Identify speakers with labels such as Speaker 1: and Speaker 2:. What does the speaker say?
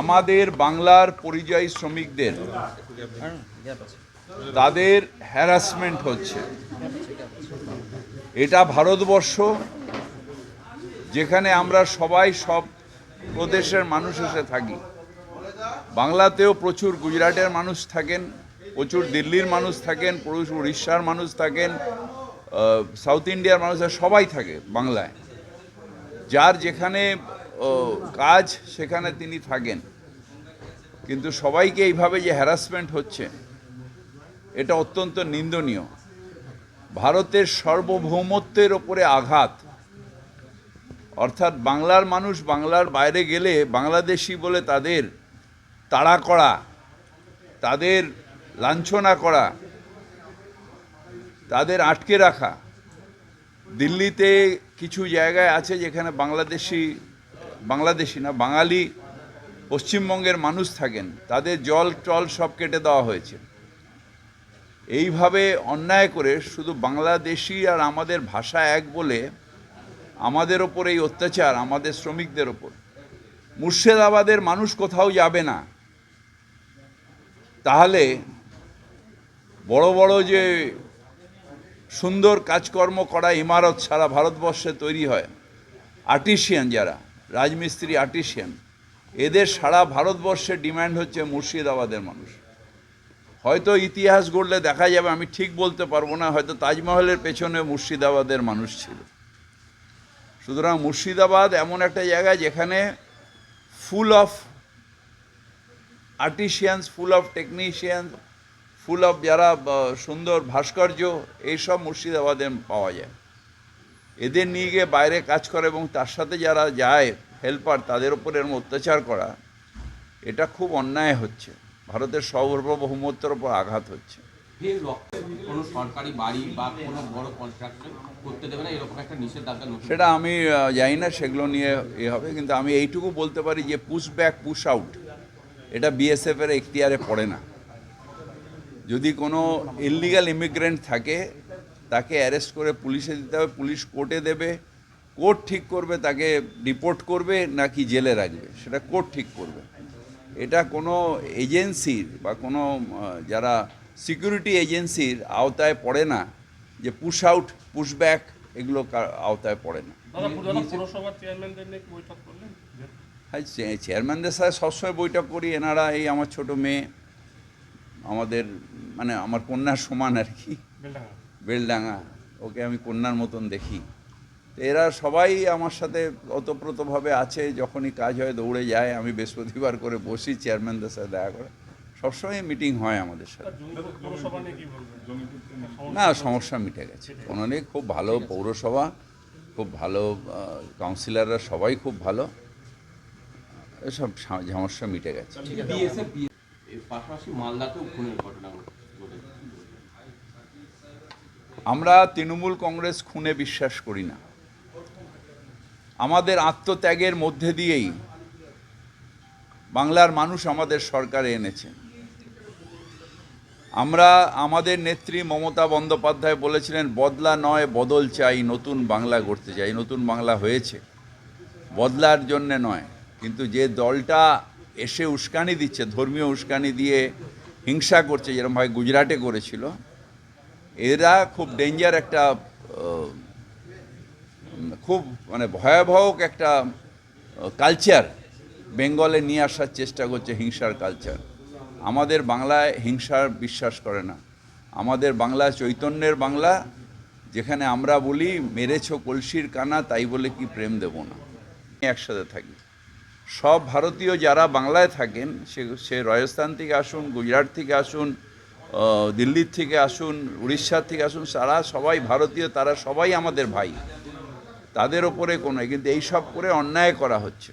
Speaker 1: আমাদের বাংলার পরিযায়ী শ্রমিকদের, তাদের হ্যারাসমেন্ট হচ্ছে। এটা ভারতবর্ষ, যেখানে আমরা সবাই সব প্রদেশের মানুষ এসে থাকি। বাংলাতেও প্রচুর গুজরাটের মানুষ থাকেন, প্রচুর দিল্লির মানুষ থাকেন, প্রচুর উড়িষ্যার মানুষ থাকেন সাউথ ইন্ডিয়ার মানুষ, সবাই থাকে বাংলায়। যার যেখানে কাজ সেখানে তিনি থাকেন। কিন্তু সবাইকে এইভাবে যে হ্যারাসমেন্ট হচ্ছে, এটা অত্যন্ত নিন্দনীয়। ভারতের সার্বভৌমত্বের ওপরে আঘাত। অর্থাৎ বাংলার মানুষ বাংলার বাইরে গেলে বাংলাদেশি বলে তাদের তাড়া করা, তাদের লাঞ্ছনা করা, তাদের আটকে রাখা। দিল্লিতে কিছু জায়গায় আছে যেখানে বাংলাদেশি বাংলাদেশি না, বাঙালি পশ্চিমবঙ্গের মানুষ থাকেন, তাদের জল, টল সব কেটে দেওয়া হয়েছে। এইভাবে অন্যায় করে শুধু বাংলাদেশি আর আমাদের ভাষা এক বলে আমাদের ওপর এই অত্যাচার, আমাদের শ্রমিকদের ওপর। মুর্শিদাবাদের মানুষ কোথাও যাবে না। তাহলে বড় বড় যে সুন্দর কাজকর্ম করা ইমারত সারা ভারতবর্ষে তৈরি হয়, আর্টিশিয়ান যারা রাজমিস্ত্রি আর্টিশিয়ান। এদের সারা ভারতবর্ষে ডিমান্ড হচ্ছে মুর্শিদাবাদের মানুষ। হয়তো ইতিহাস গড়লে দেখা যাবে, আমি ঠিক বলতে পারব না, হয়তো তাজমহলের পেছনে মুর্শিদাবাদের মানুষ ছিল। সুতরাং মুর্শিদাবাদ এমন একটা জায়গা যেখানে full of artisans full of technician full of যারা সুন্দর ভাস্কর্য, এইসব মুর্শিদাবাদে পাওয়া যায়। এদের নিয়ে গিয়ে বাইরে কাজ করে এবং তার সাথে যারা যায় হেল্পার তাদের উপর এরম অত্যাচার করা এটা খুব অন্যায় হচ্ছে। ভারতের সার্বভৌমত্বের উপর আঘাত হচ্ছে। সেটা আমি জানি না সেগুলো নিয়ে এ হবে কিন্তু আমি এইটুকু বলতে পারি যে পুশ ব্যাক পুশ আউট এটা বিএসএফের এখতিয়ারে পড়ে না। যদি কোনো ইলিগাল ইমিগ্রেন্ট থাকে তাকে অ্যারেস্ট করে পুলিশে দিতে হবে পুলিশ কোর্টে দেবে। কোর্ট ঠিক করবে তাকে রিপোর্ট করবে নাকি জেলে রাখবে। সেটা কোর্ট ঠিক করবে। এটা কোনো এজেন্সির বা কোনো যারা সিকিউরিটি এজেন্সির আওতায় পড়ে না যে পুশ আউট পুশ ব্যাক এগুলো আওতায় পড়ে না। হ্যাঁ চেয়ারম্যানদের সাথে সবসময় বৈঠক করি। এনারা এই আমার ছোট মেয়ে আমাদের মানে আমার কন্যার সমান আর কি। বেলডাঙা ওকে আমি কন্যার মতন দেখি। এরা সবাই আমার সাথে ওতপ্রোতভাবে আছে, যখনই কাজ হয় দৌড়ে যায়, আমি বৃহস্পতিবার করে বসি চেয়ারম্যানদের সাথে দেখা করে। সবসময় মিটিং হয় আমাদের সাথে। না, সমস্যা মিটে গেছে। কোনো নেই, খুব ভালো পৌরসভা, খুব ভালো কাউন্সিলররা সবাই খুব ভালো। এসব সমস্যা মিটে গেছে।
Speaker 2: পাশাপাশি মালদাতেও খুনের ঘটনা ঘটে
Speaker 1: আমরা তৃণমূল কংগ্রেস খুনে বিশ্বাস করি না। আমাদের আত্মত্যাগের মধ্যে দিয়েই বাংলার মানুষ আমাদের সরকারে এনেছে। আমরা আমাদের নেত্রী মমতা বন্দ্যোপাধ্যায় বলেছিলেন, বদলা নয়, বদল চাই, নতুন বাংলা গড়তে চাই। নতুন বাংলা হয়েছে। বদলার জন্যে নয়, কিন্তু যে দলটা এসে উস্কানি দিচ্ছে, ধর্মীয় উস্কানি দিয়ে হিংসা করছে যেরকমভাবে গুজরাটে করেছিল এরা খুব ডেঞ্জার একটা খুব মানে ভয়াবহ একটা কালচার বেঙ্গলে নিয়ে আসার চেষ্টা করছে হিংসার কালচার আমাদের বাংলায় হিংসার বিশ্বাস করে না। আমাদের বাংলা চৈতন্যের বাংলা, যেখানে আমরা বলি, মেরেছ কলসির কানা, তাই বলে কি প্রেম দেব না? একসাথে থাকি। সব ভারতীয় যারা বাংলায় থাকেন, সে সে রাজস্থান থেকে আসুন, গুজরাট থেকে আসুন দিল্লির থেকে আসুন, উড়িষ্যার থেকে আসুন তারা সবাই ভারতীয়, তারা সবাই আমাদের ভাই। তাদের ওপরে কোনো, কিন্তু এইসব করে অন্যায় করা হচ্ছে।